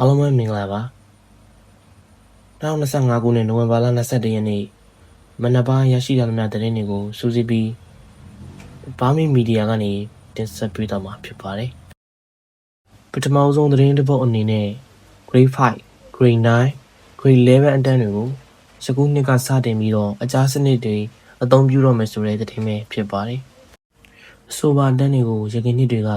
အားလုံးပဲမင်္ဂလာပါ2025ခုနှစ်နိုဝင်ဘာလ22ရက်နေ့မနက်ပိုင်းရရှိလာသမျှသတင်းတွေကိုစူးစီးပြီးဘာမီမီဒီယာကနေတင်ဆက်ပေးသွားမှာဖြစ်ပါတယ်ပထမဆုံးသတင်းတစ်ပုဒ်အနေနဲ့ Grade 5 Grade 9 Grade 11အတန်းတွေကိုစကူးနှစ်ကစတင်ပြီးတော့အကြားစနစ်တွေအသုံးပြုတော့မယ်ဆိုတဲ့သတင်းပဲဖြစ်ပါတယ်အဆိုပါအတန်းတွေကိုရခိုင်နှစ်တွေက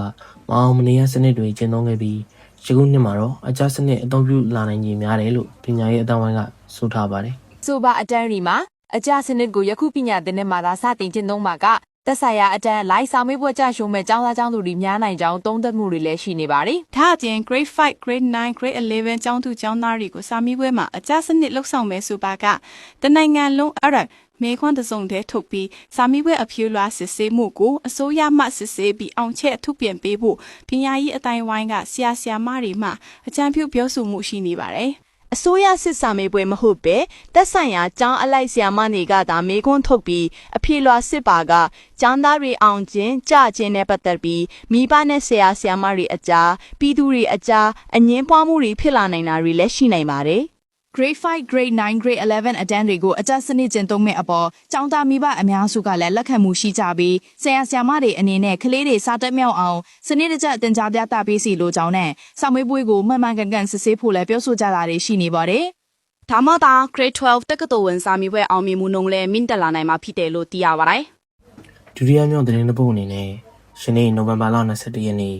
မအောင်မနေရစနစ်တွေကျင့်သုံးခဲ့ပြီး ယခုနှစ်မှာတော့အကြစနစ်အသုံးပြုလာနိုင်ခြင်းများတယ်လို့ပညာရေးအတန်းဝိုင်းကဆိုထားပါတယ်ဆိုပါအတန်းရီမှာအကြစနစ်ကိုယခုပညာသင်တဲ့မှာသာစတင်ကျင့်သုံးမှာက သက်ဆိုင်ရာအတန်းလိုက်ဆောင်မေးပွဲကြရှုံးမဲ့ចောင်းသားចောင်းသူတွေများနိုင်ကြောင်းသုံးသပ်မှုတွေလည်းရှိနေပါတယ်ဒါအပြင် grade 5 grade 9 grade 11ကျောင်းသူကျောင်းသားတွေကိုစာမေးပွဲမှာအကြစနစ်လှုပ်ဆောင်မယ်ဆိုပါကတနိုင်ငံလုံးအဲ့ဒါမေခွန်းတစ်စုံတည်းထုတ်ပြီးစာမေးပွဲအဖြေလွှာစစ်ဆေးမှုကိုအစိုးရမှစစ်ဆေးပြီးအောင်ချက်ထုတ်ပြန်ပေးဖို့ပညာရေးအတိုင်းဝိုင်းကဆရာဆရာမတွေမှအကြံပြုပြောဆိုမှုရှိနေပါတယ်။ အစိုးရစစ်စာမေးပွဲမဟုတ်ပဲသက်ဆိုင်ရာကျောင်းအလိုက်ဆရာမတွေကသာမေးခွန်းထုတ်ပြီးအဖြေလွှာစစ်ပါကကျောင်းသားတွေအောင်ခြင်းကြခြင်းနဲ့ပတ်သက်ပြီးမိဘနဲ့ဆရာဆရာမတွေအကြားပြည်သူတွေအကြားအငင်းပွားမှုတွေဖြစ်လာနိုင်တာတွေလည်းရှိနိုင်ပါတယ် grade 5 grade 9 grade 11အတန်းတွေကိုအကြစနစ်ကျင့်သုံးမဲ့အပေါ်ចောင်းသားမိဘအများစုကလည်းလက်ခံမှုရှိကြပြီးဆရာဆရာမတွေအနေနဲ့ကလေးတွေစားတက်မြောက်အောင်စနစ်တကျတင် जा ပြသပေးစီလိုကြောင်းနဲ့စာမေးပွဲကိုမှန်မှန်ကန်ကန်စစ်ဆေးဖို့လည်းပြောဆိုကြတာတွေရှိနေပါတယ်ဒါမှသာ grade 12တက္ကသိုလ်ဝင်စာမေးပွဲအောင်မြင်မှုနှုန်းလည်းမြင့်တက်လာနိုင်မှာဖြစ်တယ်လို့သိရပါတယ်။ဒုတိယမြောက်သတင်းတစ်ပုဒ်အနေနဲ့ယနေ့နိုဝင်ဘာလ22ရက်နေ့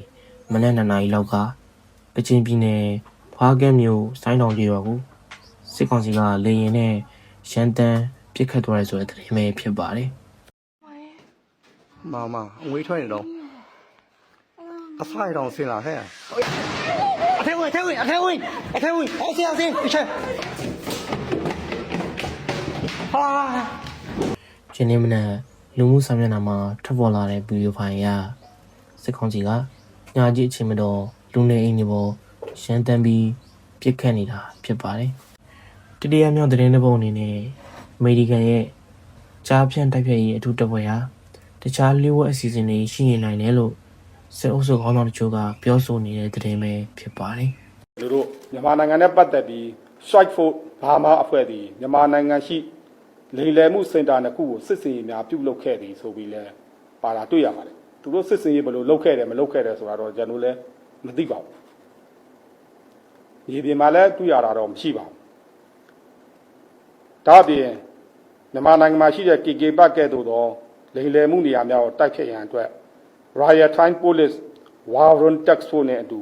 မနက်2နာရီလောက်ကကချင်ပြည်နယ်ဖွားကဲမြို့စိုင်းတောင်ကြီးရွာကို စစ်ကောင်စီကလေရင်နဲ့ရန်တန်းပြစ်ခတ်သွားရဆိုတဲ့သတင်းပဲဖြစ်ပါတယ်။မောင်မအဝေးထွက်နေတော့အဖိုင်တော်ဆင်လာဟဲ့။အထဲဝင်အထဲဝင်အထဲဝင်အထဲဝင်အော်ဆရာဆင်းအချက်။ဟာကျင်းနေမနဲ့လူမှုစာမျက်နှာမှာထွက်ပေါ်လာတဲ့ဗီဒီယိုဖိုင်ရစစ်ကောင်စီကညာကြီးအချိန်မတော်လူနေအိမ်တွေပေါ်ရှမ်းတမ်းပြီးပြစ်ခတ်နေတာဖြစ်ပါတယ်။ တတိယမြောက်သတင်းတစ်ပုဒ်အနေနဲ့အမေရိကန်ရဲ့ကြားဖြန့်တိုက်ဖြတ်ရေးအထူးတပ်ဖွဲ့ဟာတခြားလျှို့ဝှက်အစီအစဉ်တွေရှိနေနိုင်တယ်လို့စစ်အုပ်စုခေါင်းဆောင်တချို့ကပြောဆိုနေတဲ့သတင်းပဲဖြစ်ပါတယ်။လူတို့မြန်မာနိုင်ငံနဲ့ပတ်သက်ပြီး strike force ဘာမှအဖွဲ့သည်မြန်မာနိုင်ငံရှိလိမ်လည်မှုစင်တာနှစ်ခုကိုစစ်စေးများပြုလုပ်ခဲ့သည်ဆိုပြီးလဲပါတာတွေ့ရပါတယ်သူတို့စစ်စေးဘယ်လိုလုပ်ခဲ့တယ်မလုပ်ခဲ့တယ်ဆိုတာတော့ကျွန်တော်လည်းမသိပါဘူးဒီပြင်မှာလည်းတွေ့ရတာတော့မရှိပါဘူး ဒါအပြင်မြန်မာနိုင်ငံမှာရှိတဲ့ KK ပတ်ကဲ့သို့သောလိမ်လည်မှုနေရာများကိုတိုက်ဖျက်ရန်အတွက် Royal Thai Police Warren Tax Force နဲ့အတူ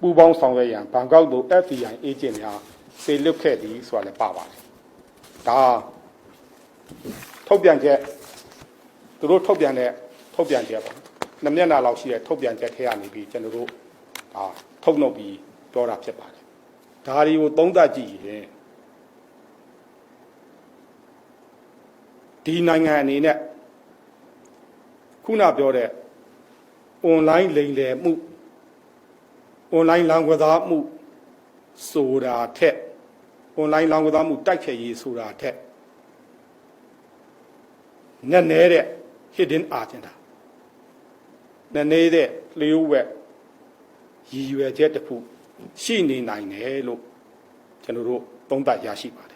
ပူးပေါင်းဆောင်ရွက်ရန်ဘန်ကောက်သို့ FBI agent များစေလွှတ်ခဲ့သည်ဆိုတာလည်းပါပါတယ်။ဒါထုတ်ပြန်ချက်သူတို့ထုတ်ပြန်တဲ့ထုတ်ပြန်ချက်ပေါ့။နှစ်မျက်နှာလောက်ရှိတဲ့ထုတ်ပြန်ချက်ထဲကနေပြီးကျွန်တော်တို့ဒါထုတ်နှုတ်ပြီးပြောတာဖြစ်ပါတယ်။ဒါတွေကိုသုံးသပ်ကြည့်ရင် ဒီနိုင်ငံအနေနဲ့ခုနပြောတဲ့ online လိမ်လည်မှု online လောင်းကစားမှုဆိုတာထက် online လောင်းကစားမှုတိုက်ဖျက်ရေးဆိုတာထက်နက်နဲတဲ့ hidden agenda နက်နဲတဲ့လျှို့ဝှက်ရည်ရွယ်ချက်တစ်ခုရှိနေနိုင်တယ်လို့ကျွန်တော်တို့သုံးသပ်ရရှိပါတယ်